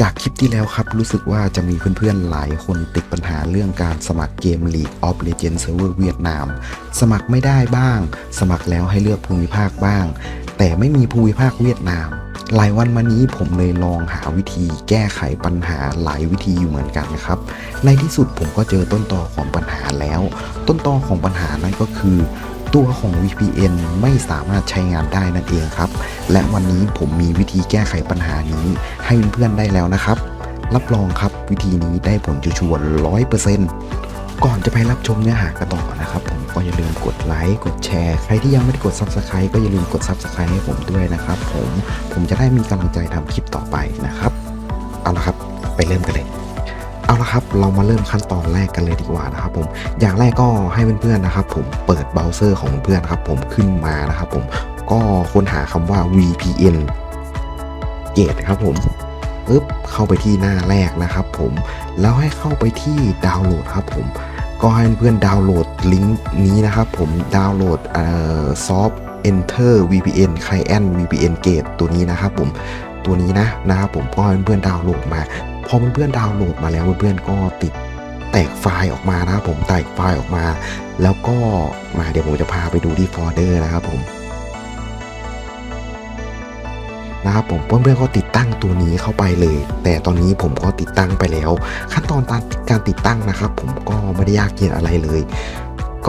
จากคลิปที่แล้วครับ รู้สึกว่าจะมีเพื่อนๆหลายคนติดปัญหาเรื่องการสมัครเกม League of Legends Server เวียดนาม สมัครไม่ได้บ้าง สมัครแล้วให้เลือกภูมิภาคบ้าง แต่ไม่มีภูมิภาคเวียดนาม หลายวันมานี้ผมเลยลองหาวิธีแก้ไขปัญหาหลายวิธีอยู่เหมือนกันนะครับ ในที่สุดผมก็เจอต้นตอของปัญหาแล้ว ต้นตอของปัญหานั่นก็คือ ตัวของ VPN ไม่สามารถใช้งานได้นั่นเองครับ และวันนี้ผมมีวิธีแก้ไขปัญหานี้ ให้เพื่อนๆได้แล้วนะครับ รับรองครับวิธีนี้ได้ผลชัวร์ร้อยเปอร์เซ็นต์ก่อนจะไปรับชมเนื้อหากันต่อนะครับผมก็อย่าลืมกดไลค์กดแชร์ใครที่ยังไม่ได้กด Subscribe ก็อย่าลืมกด Subscribe ให้ผมด้วยนะครับผมผมจะได้มีกำลังใจทำคลิปต่อไปนะครับ เอาละครับ ไปเริ่มกันเลย เอาละครับ เรามาเริ่มขั้นตอนแรกกันเลยดีกว่านะครับผมอย่างแรกก็ให้เพื่อนๆนะครับ ผมเปิดเบราว์เซอร์ของเพื่อนครับผมขึ้นมานะครับผมก็ค้นหาคำว่า VPN เกตครับผมปึ๊บเข้าไปที่หน้าแรกนะครับ ผมแล้วให้เข้าไปที่ดาวน์โหลดครับผมก็ให้เพื่อนๆดาวน์โหลดลิงก์นี้นะครับผมดาวน์โหลดเอ่อซอฟ Enter VPN Client VPN Gate ตัวนี้นะครับผมตัวนี้นะนะครับผมก็ให้เพื่อนๆดาวน์โหลดมา พอเพื่อนๆดาวน์โหลดมาแล้วเพื่อนๆก็ติดแตกไฟล์ออกมานะครับผมแตกไฟล์ออกมา แล้วก็มาเดี๋ยวผมจะพาไปดูที่โฟลเดอร์นะครับผมนะครับผมเพื่อนๆก็ติดตั้งตัวนี้เข้าไปเลย แต่ตอนนี้ผมก็ติดตั้งไปแล้ว ขั้นตอนการติดตั้งนะครับ ผมก็ไม่ได้ยากเย็นอะไรเลย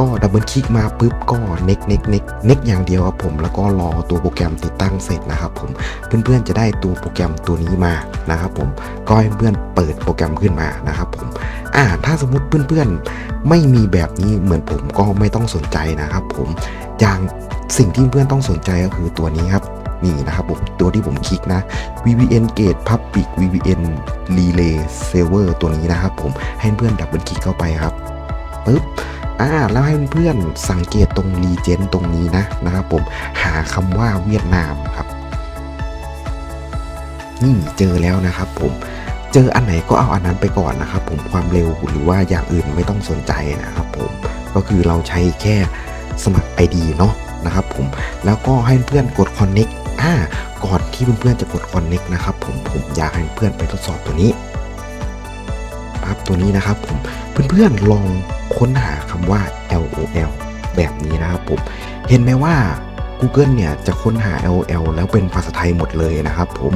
ก็ดับเบิลคลิกมาปุ๊บก็เน็กเน็กเน็กเน็กอย่างเดียวครับผมแล้วก็รอตัวโปรแกรมติดตั้งเสร็จนะครับผมเพื่อนๆจะได้ตัวโปรแกรมตัวนี้มานะครับผมก็ให้เพื่อนเปิดโปรแกรมขึ้นมานะครับผมอ่าถ้าสมมติเพื่อนๆไม่มีแบบนี้เหมือนผมก็ไม่ต้องสนใจนะครับผมอย่างสิ่งที่เพื่อนต้องสนใจก็คือตัวนี้ครับนี่นะครับผมตัวที่ผมคลิกนะ VPN Gate Public VPN Relay Server ตัวนี้นะครับผมให้เพื่อนดับเบิลคลิกเข้าไปครับปึ๊บ อ่าแล้วให้เพื่อนสังเกตตรงรีเจนตรงนี้นะนะครับผมหาคำว่าเวียดนามครับ นี่เจอแล้วนะครับผมเจออันไหนก็เอาอันนั้นไปก่อนนะครับผมความเร็วหรือว่าอย่างอื่นไม่ต้องสนใจนะครับผมก็คือเราใช้แค่สมัคร ID เนาะนะครับผมแล้วก็ให้เพื่อนกด Connect อ่าก่อนที่เพื่อนๆจะกด Connect นะครับผมผมอยากให้เพื่อนไปทดสอบตัวนี้ปั๊บตัวนี้นะครับผมเพื่อนๆลอง ค้นหาคำว่า LOL แบบนี้นะครับผม เห็นไหมว่า Google เนี่ยจะค้นหา LOL แล้วเป็นภาษาไทยหมดเลยนะครับผม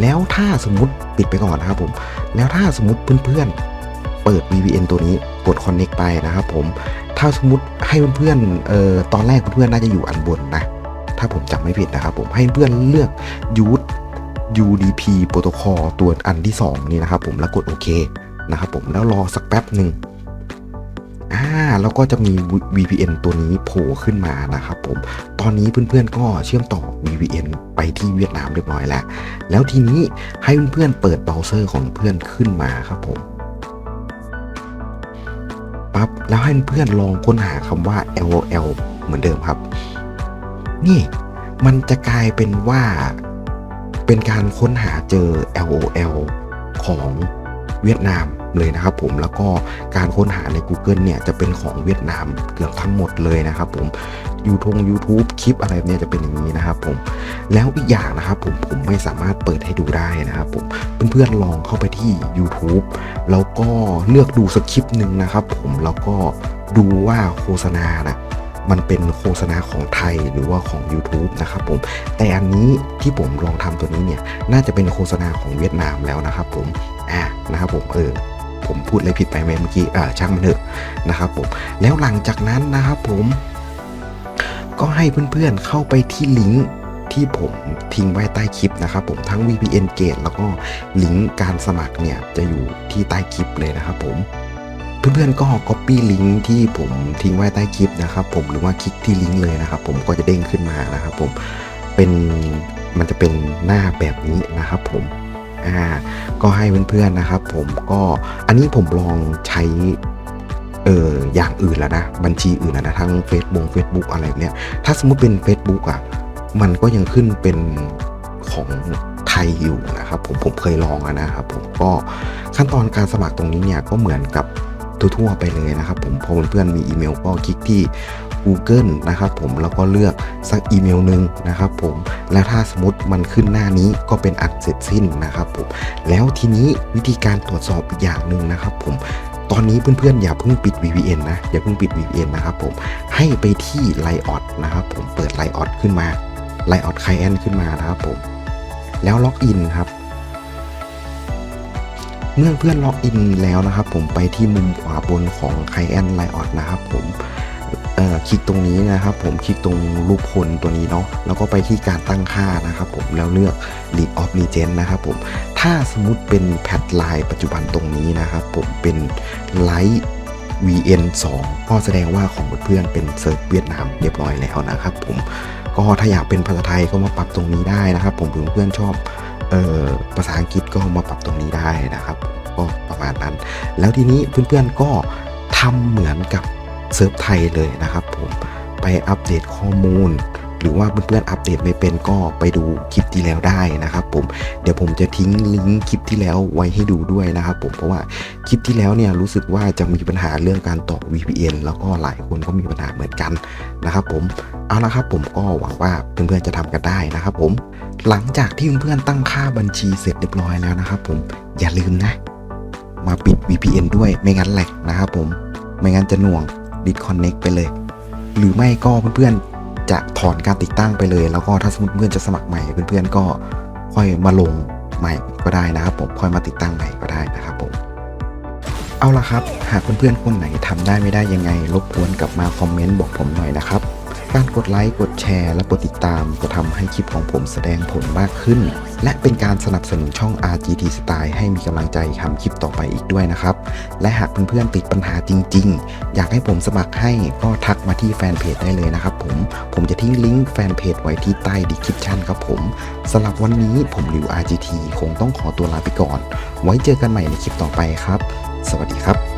แล้วถ้าสมมติปิดไปก่อนนะครับผม แล้วถ้าสมมติเพื่อนๆ เปิด VPN ตัวนี้กด Connect ไปนะครับผม ถ้าสมมติให้เพื่อนๆ เอ่อ ตอนแรกเพื่อนๆ น่าจะอยู่อันบนนะ ถ้าผมจำไม่ผิดนะครับผม ให้เพื่อนเลือก use UDP protocol ตัวอันที่ 2 นี้นะครับผม แล้วกดโอเคนะครับผม แล้วรอสักแป๊บหนึ่ง แล้วก็จะมี VPN ตัวนี้โผล่ขึ้นมานะครับผม ตอนนี้เพื่อนๆก็เชื่อมต่อ VPN ไปที่เวียดนามเรียบร้อยแล้ว แล้วทีนี้ให้เพื่อนๆเปิดเบราว์เซอร์ของเพื่อนขึ้นมาครับผมปั๊บแล้วให้เพื่อนลองค้นหาคำว่า LOL เหมือนเดิมครับ นี่มันจะกลายเป็นว่าเป็นการค้นหาเจอ LOL ของเวียดนาม เลยนะครับผมแล้วก็การค้นหาใน Google เนี่ยจะเป็นของเวียดนามเกือบทั้งหมดเลยนะครับผมยูทง YouTube คลิปอะไรเนี่ยจะเป็นอย่างนี้นะครับผมแล้วอีกอย่างนะครับผมผมไม่สามารถเปิดให้ดูได้นะครับผมเพื่อนๆลองเข้าไปที่ YouTube แล้วก็เลือกดูสักคลิปหนึ่งนะครับผมแล้วก็ดูว่าโฆษณานะมันเป็นโฆษณาของไทยหรือว่าของ YouTube นะครับผม แต่อันนี้ที่ผมลองทำตัวนี้เนี่ย น่าจะเป็นโฆษณาของเวียดนามแล้วนะครับผม อ่านะครับผมเออ ผมพูดอะไรผิดไปไหมเมื่อกี้อ่าช่างมันเถอะนะครับผมแล้วหลังจากนั้นนะครับผมก็ให้เพื่อนๆเข้าไปที่ลิงก์ที่ผมทิ้งไว้ใต้คลิปนะครับผมทั้ง VPN Gate แล้วก็ลิงก์การสมัครเนี่ยจะอยู่ที่ใต้คลิปเลยนะครับผมเพื่อนๆก็ copy ลิงก์ที่ผมทิ้งไว้ใต้คลิปนะครับผมหรือว่าคลิกที่ลิงก์เลยนะครับผมก็จะเด้งขึ้นมานะครับผมเป็นมันจะเป็นหน้าแบบนี้นะครับผม อ่าก็ให้เพื่อนๆนะครับ ผมก็อันนี้ผมลองใช้เอออย่างอื่นแล้วนะ บัญชีอื่นแล้วนะ ทั้ง Facebook Facebook อะไรเนี่ยถ้าสมมติเป็น Facebook อะมันก็ยังขึ้นเป็นของไทยอยู่นะครับผมผมเคยลองนะครับผมก็ขั้นตอนการสมัครตรงนี้เนี่ยก็เหมือนกับทั่วๆไปเลยนะครับผมพอเพื่อนๆมีอีเมลก็คลิกที่ Google นะครับผมแล้วก็เลือกสักอีเมลหนึ่งนะครับผมแล้วถ้าสมมติมันขึ้นหน้านี้ก็เป็นอันเสร็จสิ้นนะครับผมแล้วทีนี้วิธีการตรวจสอบอีกอย่างหนึ่งนะครับผมตอนนี้เพื่อนๆอย่าเพิ่งปิด VPN นะอย่าเพิ่งปิด VPN นะครับผมให้ไปที่ l i o t นะครับผมเปิด l i o t ขึ้นมา l i o t Client ขึ้นมานะครับผมแล้วล็อกอินครับเมื่อเพื่อนล็อกอินแล้วนะครับผมไปที่มุมขวาบนของ Client l i o t นะครับผม คลิกตรงนี้นะครับผมคลิกตรงรูปคนตัวนี้เนาะแล้วก็ไปที่การตั้งค่านะครับผมแล้วเลือก Lead of Legend นะครับผมถ้าสมมุติเป็นแพทไลน์ปัจจุบันตรงนี้นะครับผมเป็น Light VN 2ก็แสดงว่าของเพื่อนเป็นเซิร์ฟเวียดนามเรียบร้อยแล้วนะครับผมก็ถ้าอยากเป็นภาษาไทยก็มาปรับตรงนี้ได้นะครับ ผมเพื่อนๆชอบเอ่อภาษาอังกฤษก็มาปรับตรงนี้ได้นะครับ ก็ประมาณนั้น แล้วทีนี้เพื่อนๆก็ทำเหมือนกับ เซิร์ฟไทยเลยนะครับผมไปอัปเดตข้อมูล หรือว่าเพื่อนๆอัปเดตไม่เป็นก็ไปดูคลิปที่แล้วได้นะครับผมเดี๋ยวผมจะทิ้งลิงก์คลิปที่แล้วไว้ให้ดูด้วยนะครับผมเพราะว่าคลิปที่แล้วเนี่ยรู้สึกว่าจะมีปัญหาเรื่องการต่อ VPN แล้วก็หลายคนก็มีปัญหาเหมือนกันนะครับผมเอาละครับผมก็หวังว่าเพื่อนๆจะทำกันได้นะครับผมหลังจากที่เพื่อนๆตั้งค่าบัญชีเสร็จเรียบร้อยแล้วนะครับผมอย่าลืมนะ มาปิด VPN ด้วยไม่งั้นแหลกนะครับผมไม่งั้นจะหน่วง disconnect ไปเลย หรือไม่ก็เพื่อนๆจะถอนการติดตั้งไปเลย แล้วก็ถ้าสมมติเพื่อนจะสมัครใหม่เพื่อนๆก็ค่อยมาลงใหม่ก็ได้นะครับผมค่อยมาติดตั้งใหม่ก็ได้นะครับผมเอาละครับ หากเพื่อนๆคนไหนทำได้ไม่ได้ยังไง รบกวนกลับมาคอมเมนต์บอกผมหน่อยนะครับ การกดไลค์กดแชร์และกดติดตามจะทำให้คลิปของผมแสดงผลมากขึ้น และเป็นการสนับสนุนช่อง RGT Style ให้มีกำลังใจทำคลิปต่อไปอีกด้วยนะครับ และหากเพื่อนๆติดปัญหาจริง ๆ อยากให้ผมสมัครให้ก็ทักมาที่แฟนเพจได้เลยนะครับผม ผมจะทิ้งลิงก์แฟนเพจไว้ที่ใต้ดีคริปชันครับผมสำหรับวันนี้ผมริว RGT คงต้องขอตัวลาไปก่อน ไว้เจอกันใหม่ในคลิปต่อไปครับ สวัสดีครับ